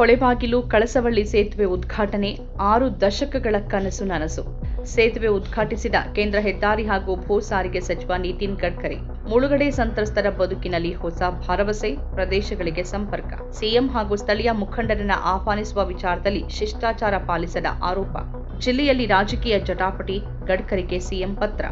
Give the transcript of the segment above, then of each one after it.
ಹೊಳೆಬಾಗಿಲು ಕಳಸವಳ್ಳಿ ಸೇತುವೆ ಉದ್ಘಾಟನೆ ಆರು ದಶಕಗಳ ಕನಸು ನನಸು. ಸೇತುವೆ ಉದ್ಘಾಟಿಸಿದ ಕೇಂದ್ರ ಹೆದ್ದಾರಿ ಹಾಗೂ ಭೂ ಸಾರಿಗೆ ಸಚಿವ ನಿತಿನ್ ಗಡ್ಕರಿ, ಮುಳುಗಡೆ ಸಂತ್ರಸ್ತರ ಬದುಕಿನಲ್ಲಿ ಹೊಸ ಭರವಸೆ, ಪ್ರದೇಶಗಳಿಗೆ ಸಂಪರ್ಕ. ಸಿಎಂ ಹಾಗೂ ಸ್ಥಳೀಯ ಮುಖಂಡರನ್ನ ಆಹ್ವಾನಿಸುವ ವಿಚಾರದಲ್ಲಿ ಶಿಷ್ಟಾಚಾರ ಪಾಲಿಸದ ಆರೋಪ. ಜಿಲ್ಲೆಯಲ್ಲಿ ರಾಜಕೀಯ ಜಟಾಪಟಿ, ಗಡ್ಕರಿಗೆ ಸಿಎಂ ಪತ್ರ.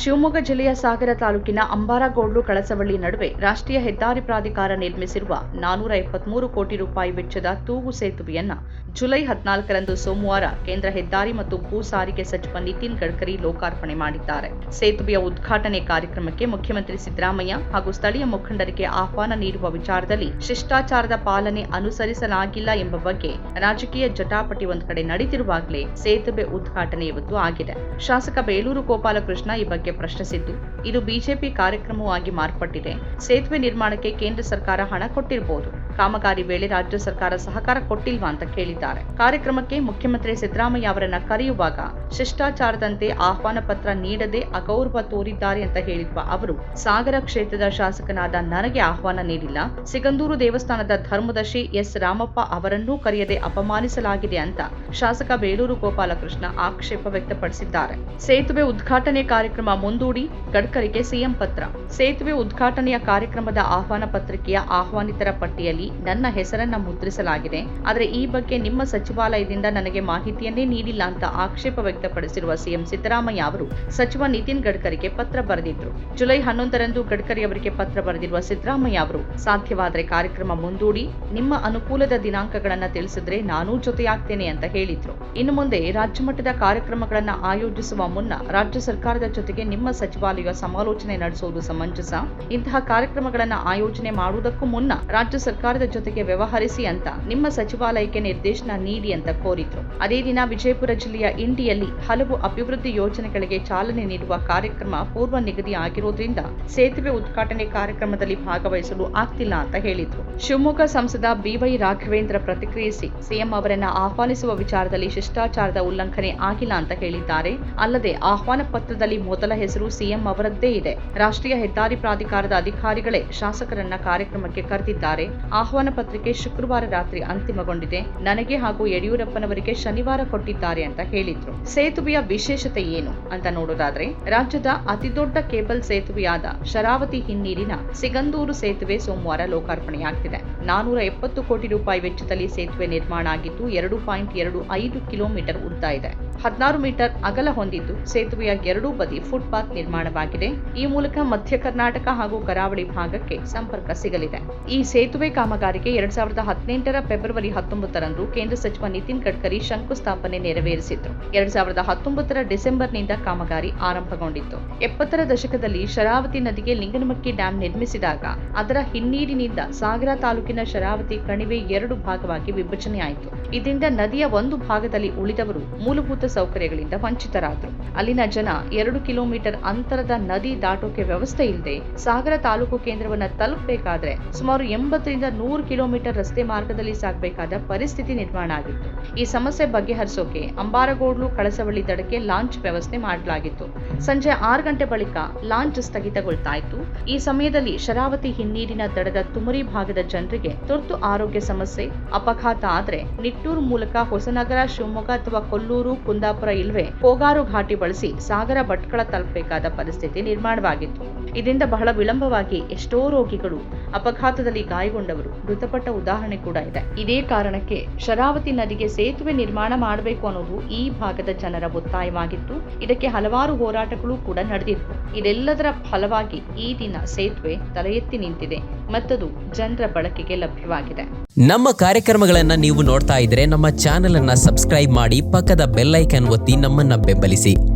ಶಿವಮೊಗ್ಗ ಜಿಲ್ಲೆಯ ಸಾಗರ ತಾಲೂಕಿನ ಅಂಬಾರಗೋಡ್ಲು ಕಳಸವಳ್ಳಿ ನಡುವೆ ರಾಷ್ಟ್ರೀಯ ಹೆದ್ದಾರಿ ಪ್ರಾಧಿಕಾರ ನಿರ್ಮಿಸಿರುವ ನಾನೂರ ಎಪ್ಪತ್ಮೂರು ಕೋಟಿ ರೂಪಾಯಿ ವೆಚ್ಚದ ತೂಗು ಸೇತುವೆಯನ್ನ ಜುಲೈ ಹದಿನಾಲ್ಕರಂದು ಸೋಮವಾರ ಕೇಂದ್ರ ಹೆದ್ದಾರಿ ಮತ್ತು ಭೂ ಸಾರಿಗೆ ಸಚಿವ ನಿತಿನ್ ಗಡ್ಕರಿ ಲೋಕಾರ್ಪಣೆ ಮಾಡಿದ್ದಾರೆ. ಸೇತುವೆಯ ಉದ್ಘಾಟನೆ ಕಾರ್ಯಕ್ರಮಕ್ಕೆ ಮುಖ್ಯಮಂತ್ರಿ ಸಿದ್ದರಾಮಯ್ಯ ಹಾಗೂ ಸ್ಥಳೀಯ ಮುಖಂಡರಿಗೆ ಆಹ್ವಾನ ನೀಡುವ ವಿಚಾರದಲ್ಲಿ ಶಿಷ್ಟಾಚಾರದ ಪಾಲನೆ ಅನುಸರಿಸಲಾಗಿಲ್ಲ ಎಂಬ ಬಗ್ಗೆ ರಾಜಕೀಯ ಜಟಾಪಟಿ ಒಂದು ಕಡೆ ನಡೆದಿರುವಾಗಲೇ ಸೇತುವೆ ಉದ್ಘಾಟನೆ ಇವತ್ತು ಆಗಿದೆ. ಶಾಸಕ ಬೇಲೂರು ಗೋಪಾಲಕೃಷ್ಣ ಈ ಬಗ್ಗೆ ಪ್ರಶ್ನಿಸಿದ್ದು. ಇದು ಬಿಜೆಪಿ ಕಾರ್ಯಕ್ರಮವಾಗಿ ಮಾರ್ಪಟ್ಟಿದೆ. ಸೇತುವೆ ನಿರ್ಮಾಣಕ್ಕೆ ಕೇಂದ್ರ ಸರ್ಕಾರ ಹಣ ಕೊಟ್ಟಿರಬಹುದು ಕಾಮಗಾರಿ ವೇಳೆ ರಾಜ್ಯ ಸರ್ಕಾರ ಸಹಕಾರ ಕೊಟ್ಟಿಲ್ವಾ ಅಂತ ಕೇಳಿದ್ದಾರೆ. ಕಾರ್ಯಕ್ರಮಕ್ಕೆ ಮುಖ್ಯಮಂತ್ರಿ ಸಿದ್ದರಾಮಯ್ಯ ಅವರನ್ನ ಕರೆಯುವಾಗ ಶಿಷ್ಟಾಚಾರದಂತೆ ಆಹ್ವಾನ ಪತ್ರ ನೀಡದೆ ಅಗೌರವ ತೋರಿದ್ದಾರೆ ಅಂತ ಹೇಳಿರುವ ಅವರು, ಸಾಗರ ಕ್ಷೇತ್ರದ ಶಾಸಕನಾದ ನನಗೆ ಆಹ್ವಾನ ನೀಡಿಲ್ಲ. ಸಿಗಂದೂರು ದೇವಸ್ಥಾನದ ಧರ್ಮದರ್ಶಿ ಎಸ್. ರಾಮಪ್ಪ ಅವರನ್ನೂ ಕರೆಯದೆ ಅಪಮಾನಿಸಲಾಗಿದೆ ಅಂತ ಶಾಸಕ ಬೇಲೂರು ಗೋಪಾಲಕೃಷ್ಣ ಆಕ್ಷೇಪ ವ್ಯಕ್ತಪಡಿಸಿದ್ದಾರೆ. ಸೇತುವೆ ಉದ್ಘಾಟನೆ ಕಾರ್ಯಕ್ರಮ ಮುಂದೂಡಿ ಗಡ್ಕರಿಗೆ ಸಿಎಂ ಪತ್ರ. ಸೇತುವೆ ಉದ್ಘಾಟನೆಯ ಕಾರ್ಯಕ್ರಮದ ಆಹ್ವಾನ ಪತ್ರಿಕೆಯ ಆಹ್ವಾನಿತರ ಪಟ್ಟಿಯಲ್ಲಿ ನನ್ನ ಹೆಸರನ್ನ ಮುದ್ರಿಸಲಾಗಿದೆ. ಆದರೆ ಈ ಬಗ್ಗೆ ನಿಮ್ಮ ಸಚಿವಾಲಯದಿಂದ ನನಗೆ ಮಾಹಿತಿಯನ್ನೇ ನೀಡಿಲ್ಲ ಅಂತ ಆಕ್ಷೇಪ ವ್ಯಕ್ತಪಡಿಸಿರುವ ಸಿಎಂ ಸಿದ್ದರಾಮಯ್ಯ ಅವರು ಸಚಿವ ನಿತಿನ್ ಗಡ್ಕರಿಗೆ ಪತ್ರ ಬರೆದಿದ್ರು. ಜುಲೈ ಹನ್ನೊಂದರಂದು ಗಡ್ಕರಿ ಅವರಿಗೆ ಪತ್ರ ಬರೆದಿರುವ ಸಿದ್ದರಾಮಯ್ಯ ಅವರು, ಸಾಧ್ಯವಾದರೆ ಕಾರ್ಯಕ್ರಮ ಮುಂದೂಡಿ, ನಿಮ್ಮ ಅನುಕೂಲದ ದಿನಾಂಕಗಳನ್ನ ತಿಳಿಸಿದ್ರೆ ನಾನೂ ಜೊತೆಯಾಗ್ತೇನೆ ಅಂತ ಹೇಳಿದ್ರು. ಇನ್ನು ಮುಂದೆ ರಾಜ್ಯ ಮಟ್ಟದ ಕಾರ್ಯಕ್ರಮಗಳನ್ನ ಆಯೋಜಿಸುವ ಮುನ್ನ ರಾಜ್ಯ ಸರ್ಕಾರದ ಜೊತೆಗೆ ನಿಮ್ಮ ಸಚಿವಾಲಯ ಸಮಾಲೋಚನೆ ನಡೆಸುವುದು ಸಮಂಜಸ? ಇಂತಹ ಕಾರ್ಯಕ್ರಮಗಳನ್ನು ಆಯೋಜನೆ ಮಾಡುವುದಕ್ಕೂ ಮುನ್ನ ರಾಜ್ಯ ಸರ್ಕಾರದ ಜೊತೆಗೆ ವ್ಯವಹರಿಸಿ ಅಂತ ನಿಮ್ಮ ಸಚಿವಾಲಯಕ್ಕೆ ನಿರ್ದೇಶನ ನೀಡಿ ಅಂತ ಕೋರಿದ್ರು. ಅದೇ ದಿನ ವಿಜಯಪುರ ಜಿಲ್ಲೆಯ ಇಂಡಿಯಲ್ಲಿ ಹಲವು ಅಭಿವೃದ್ಧಿ ಯೋಜನೆಗಳಿಗೆ ಚಾಲನೆ ನೀಡುವ ಕಾರ್ಯಕ್ರಮ ಪೂರ್ವ ನಿಗದಿ ಆಗಿರುವುದರಿಂದ ಸೇತುವೆ ಉದ್ಘಾಟನೆ ಕಾರ್ಯಕ್ರಮದಲ್ಲಿ ಭಾಗವಹಿಸಲು ಆಗ್ತಿಲ್ಲ ಅಂತ ಹೇಳಿದ್ರು. ಶಿವಮೊಗ್ಗ ಸಂಸದ ಬಿವೈ ರಾಘವೇಂದ್ರ ಪ್ರತಿಕ್ರಿಯಿಸಿ ಸಿಎಂ ಅವರನ್ನ ಆಹ್ವಾನಿಸುವ ವಿಚಾರದಲ್ಲಿ ಶಿಷ್ಟಾಚಾರದ ಉಲ್ಲಂಘನೆ ಆಗಿಲ್ಲ ಅಂತ ಹೇಳಿದ್ದಾರೆ. ಅಲ್ಲದೆ ಆಹ್ವಾನ ಪತ್ರದಲ್ಲಿ ಮೊದಲ ಹೆಸರು ಸಿಎಂ ಅವರದ್ದೇ ಇದೆ. ರಾಷ್ಟ್ರೀಯ ಹೆದ್ದಾರಿ ಪ್ರಾಧಿಕಾರದ ಅಧಿಕಾರಿಗಳೇ ಶಾಸಕರನ್ನ ಕಾರ್ಯಕ್ರಮಕ್ಕೆ ಕರೆದಿದ್ದಾರೆ. ಆಹ್ವಾನ ಪತ್ರಿಕೆ ಶುಕ್ರವಾರ ರಾತ್ರಿ ಅಂತಿಮಗೊಂಡಿದೆ. ನನಗೆ ಹಾಗೂ ಯಡಿಯೂರಪ್ಪನವರಿಗೆ ಶನಿವಾರ ಕೊಟ್ಟಿದ್ದಾರೆ ಅಂತ ಹೇಳಿದ್ರು. ಸೇತುವೆಯ ವಿಶೇಷತೆ ಏನು ಅಂತ ನೋಡೋದಾದ್ರೆ, ರಾಜ್ಯದ ಅತಿದೊಡ್ಡ ಕೇಬಲ್ ಸೇತುವೆಯಾದ ಶರಾವತಿ ಹಿನ್ನೀರಿನ ಸಿಗಂದೂರು ಸೇತುವೆ ಸೋಮವಾರ ಲೋಕಾರ್ಪಣೆಯಾಗ್ತಿದೆ. ನಾನೂರ ಎಪ್ಪತ್ತು ಕೋಟಿ ರೂಪಾಯಿ ವೆಚ್ಚದಲ್ಲಿ ಸೇತುವೆ ನಿರ್ಮಾಣ ಆಗಿದ್ದು, ಎರಡು ಪಾಯಿಂಟ್ ಎರಡು ಐದು ಕಿಲೋಮೀಟರ್ ಉದ್ದ ಇದೆ. ಹದಿನಾರು ಮೀಟರ್ ಅಗಲ ಹೊಂದಿದ್ದು ಸೇತುವೆಯ ಎರಡೂ ಬದಿ ಫುಟ್ಪಾತ್ ನಿರ್ಮಾಣವಾಗಿದೆ. ಈ ಮೂಲಕ ಮಧ್ಯ ಕರ್ನಾಟಕ ಹಾಗೂ ಕರಾವಳಿ ಭಾಗಕ್ಕೆ ಸಂಪರ್ಕ ಸಿಗಲಿದೆ. ಈ ಸೇತುವೆ ಕಾಮಗಾರಿಗೆ ಎರಡ್ ಸಾವಿರದ ಹದಿನೆಂಟರ ಫೆಬ್ರವರಿ ಹತ್ತೊಂಬತ್ತರಂದು ಕೇಂದ್ರ ಸಚಿವ ನಿತಿನ್ ಗಡ್ಕರಿ ಶಂಕುಸ್ಥಾಪನೆ ನೆರವೇರಿಸಿದ್ರು. ಎರಡ್ ಸಾವಿರದ ಹತ್ತೊಂಬತ್ತರ ಡಿಸೆಂಬರ್ನಿಂದ ಕಾಮಗಾರಿ ಆರಂಭಗೊಂಡಿತ್ತು. ಎಪ್ಪತ್ತರ ದಶಕದಲ್ಲಿ ಶರಾವತಿ ನದಿಗೆ ಲಿಂಗನಮಕ್ಕಿ ಡ್ಯಾಂ ನಿರ್ಮಿಸಿದಾಗ ಅದರ ಹಿನ್ನೀರಿನಿಂದ ಸಾಗರ ತಾಲೂಕಿನ ಶರಾವತಿ ಕಣಿವೆ ಎರಡು ಭಾಗವಾಗಿ ವಿಭಜನೆಯಾಯಿತು. ಇದರಿಂದ ನದಿಯ ಒಂದು ಭಾಗದಲ್ಲಿ ಉಳಿದವರು ಮೂಲಭೂತ ಸೌಕರ್ಯಗಳಿಂದ ವಂಚಿತರಾದರು. ಅಲ್ಲಿನ ಜನ ಎರಡು ಕಿಲೋಮೀಟರ್ ಅಂತರದ ನದಿ ದಾಟೋಕೆ ವ್ಯವಸ್ಥೆ ಇಲ್ಲದೆ ಸಾಗರ ತಾಲೂಕು ಕೇಂದ್ರವನ್ನ ತಲುಪಬೇಕಾದ್ರೆ ಸುಮಾರು ಎಂಬತ್ತರಿಂದ ನೂರು ಕಿಲೋಮೀಟರ್ ರಸ್ತೆ ಮಾರ್ಗದಲ್ಲಿ ಸಾಗಬೇಕಾದ ಪರಿಸ್ಥಿತಿ ನಿರ್ಮಾಣ ಆಗಿತ್ತು. ಈ ಸಮಸ್ಯೆ ಬಗೆಹರಿಸೋಕೆ ಅಂಬಾರಗೋಡ್ಲು ಕಳಸವಳ್ಳಿ ದಡಕ್ಕೆ ಲಾಂಚ್ ವ್ಯವಸ್ಥೆ ಮಾಡಲಾಗಿತ್ತು. ಸಂಜೆ ಆರು ಗಂಟೆ ಬಳಿಕ ಲಾಂಚ್ ಸ್ಥಗಿತಗೊಳ್ತಾ ಇತ್ತು. ಈ ಸಮಯದಲ್ಲಿ ಶರಾವತಿ ಹಿನ್ನೀರಿನ ದಡದ ತುಮರಿ ಭಾಗದ ಜನರಿಗೆ ತುರ್ತು ಆರೋಗ್ಯ ಸಮಸ್ಯೆ ಅಪಘಾತ ಆದ್ರೆ ನಿಟ್ಟೂರು ಮೂಲಕ ಹೊಸನಗರ, ಶಿವಮೊಗ್ಗ ಅಥವಾ ಕೊಲ್ಲೂರು ಕುಂದಾಪುರ ಇಲ್ವೇ ಕೋಗಾರು ಘಾಟಿ ಬಳಸಿ ಸಾಗರ ಭಟ್ಕಳ ತಲುಪಬೇಕಾದ ಪರಿಸ್ಥಿತಿ ನಿರ್ಮಾಣವಾಗಿತ್ತು. ಇದರಿಂದ ಬಹಳ ವಿಳಂಬವಾಗಿ ಎಷ್ಟೋ ರೋಗಿಗಳು ಅಪಘಾತದಲ್ಲಿ ಗಾಯಗೊಂಡವರು. ಮೃತಪಟ್ಟ ಉದಾಹರಣೆ ಕೂಡ ಇದೆ. ಇದೇ ಕಾರಣಕ್ಕೆ ಶರಾವತಿ ನದಿಗೆ ಸೇತುವೆ ನಿರ್ಮಾಣ ಮಾಡಬೇಕು ಅನ್ನೋದು ಈ ಭಾಗದ ಜನರ ಒತ್ತಾಯವಾಗಿತ್ತು. ಇದಕ್ಕೆ ಹಲವಾರು ಹೋರಾಟಗಳು ಕೂಡ ನಡೆದಿತ್ತು ಇದೆಲ್ಲದರ ಫಲವಾಗಿ ಈ ದಿನ ಸೇತುವೆ ತಲೆ ನಿಂತಿದೆ. ಮತ್ತದು ಜನರ ಬಳಕೆಗೆ ಲಭ್ಯವಾಗಿದೆ. ನಮ್ಮ ಕಾರ್ಯಕ್ರಮಗಳನ್ನ ನೀವು ನೋಡ್ತಾ ಇದ್ರೆ ನಮ್ಮ ಚಾನೆಲ್ ಅನ್ನ ಸಬ್ಸ್ಕ್ರೈಬ್ ಮಾಡಿ ಪಕ್ಕದ ಬೆಲ್ಲೈಕನ್ ಒತ್ತಿ ನಮ್ಮನ್ನ ಬೆಂಬಲಿಸಿ.